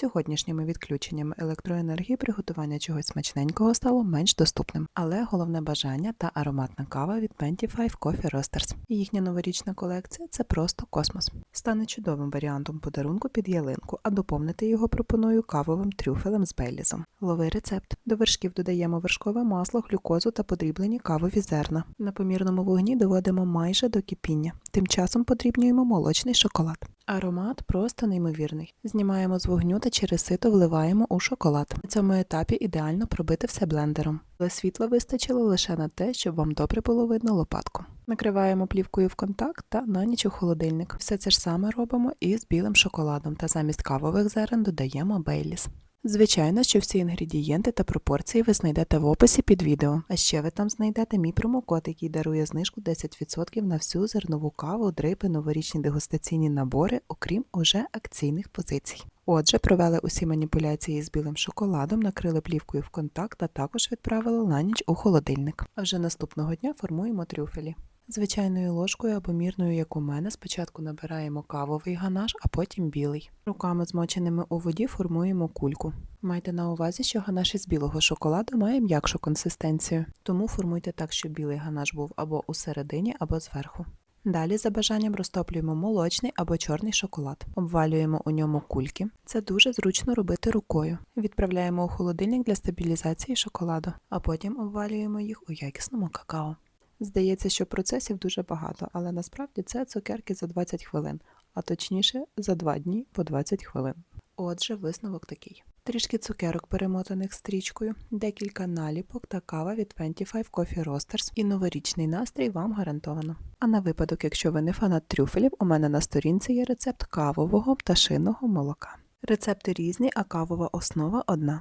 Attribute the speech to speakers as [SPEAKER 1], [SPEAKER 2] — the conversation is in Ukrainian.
[SPEAKER 1] сьогоднішніми відключеннями електроенергії приготування чогось смачненького стало менш доступним. Але головне бажання та ароматна кава від 25 Coffee Roasters. Їхня новорічна колекція це просто космос. Стане чудовим варіантом подарунку під ялинку, а доповнити його пропоную кавовим трюфелем з Бейлізом. Лови рецепт. До вершків додаємо вершкове масло, глюкозу та подріблені кавові зерна. На помірному вогні доводимо майже до кипіння. Тим часом подрібнюємо молочний шоколад. Аромат просто неймовірний. Знімаємо з вогню та через сито вливаємо у шоколад. На цьому етапі ідеально пробити все блендером. Але світла вистачило лише на те, щоб вам добре було видно лопатку. Накриваємо плівкою в контакт та на ніч у холодильник. Все це ж саме робимо і з білим шоколадом та замість кавових зерен додаємо бейліс. Звичайно, що всі інгредієнти та пропорції ви знайдете в описі під відео. А ще ви там знайдете мій промокод, який дарує знижку 10% на всю зернову каву, дрипи, новорічні дегустаційні набори, окрім уже акційних позицій. Отже, провели усі маніпуляції з білим шоколадом, накрили плівкою в контакт, а також відправили на ніч у холодильник. А вже наступного дня формуємо трюфелі. Звичайною ложкою або мірною, як у мене, спочатку набираємо кавовий ганаш, а потім білий. Руками змоченими у воді формуємо кульку. Майте на увазі, що ганаш із білого шоколаду має м'якшу консистенцію, тому формуйте так, щоб білий ганаш був або у середині, або зверху. Далі за бажанням розтоплюємо молочний або чорний шоколад, обвалюємо у ньому кульки. Це дуже зручно робити рукою. Відправляємо у холодильник для стабілізації шоколаду, а потім обвалюємо їх у якісному какао. Здається, що процесів дуже багато, але насправді це цукерки за 20 хвилин, а точніше за 2 дні по 20 хвилин. Отже, висновок такий. Трішки цукерок, перемотаних стрічкою, декілька наліпок та кава від 25 Coffee Roasters і новорічний настрій вам гарантовано. А на випадок, якщо ви не фанат трюфелів, у мене на сторінці є рецепт кавового пташиного молока. Рецепти різні, а кавова основа одна.